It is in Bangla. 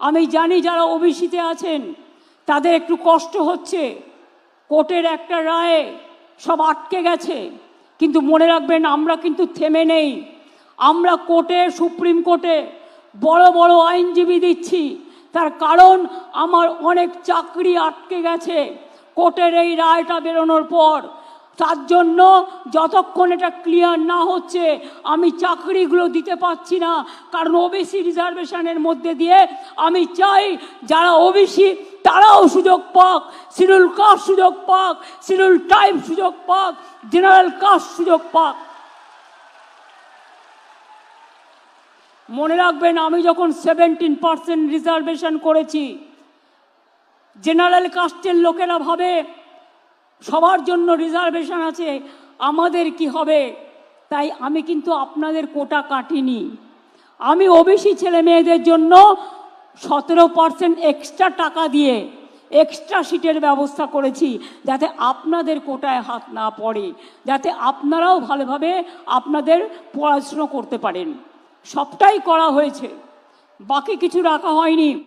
আমি জানি যারা ওবিসিতে আছেন, তাদের একটু কষ্ট হচ্ছে। কোর্টের একটা রায়ে সব আটকে গেছে। কিন্তু মনে রাখবেন, আমরা কিন্তু থেমে নেই। আমরা কোর্টে, সুপ্রিম কোর্টে বড় বড় আইনজীবী দিচ্ছি। তার কারণ, আমার অনেক চাকরি আটকে গেছে। কোর্টের এই রায়টা বেরোনোর পর তার জন্য যতক্ষণ এটা ক্লিয়ার না হচ্ছে, আমি চাকরিগুলো দিতে পারছি না। কারণ ওবিসি রিজার্ভেশনের মধ্যে দিয়ে আমি চাই যারা ওবিসি তারাও সুযোগ পাক। শিডিউল কাস্ট সুযোগ পাক শিডিউল টাইম সুযোগ পাক জেনারেল কাস্ট সুযোগ পাক। মনে রাখবেন, আমি যখন সেভেন্টিন পার্সেন্ট রিজার্ভেশন করেছি জেনারেল কাস্টের লোকেরা ভাবে সবার জন্য রিজার্ভেশন আছে, আমাদের কি হবে? তাই আমি কিন্তু আপনাদের কোটা কাটিনি। আমি ওবিসি ছেলে মেয়েদের জন্য সতেরো পার্সেন্ট এক্সট্রা টাকা দিয়ে এক্সট্রা সিটের ব্যবস্থা করেছি, যাতে আপনাদের কোটায় হাত না পড়ে, যাতে আপনারাও ভালোভাবে আপনাদের পড়াশুনো করতে পারেন। সবটাই করা হয়েছে। বাকি কিছু রাখা হয়নি।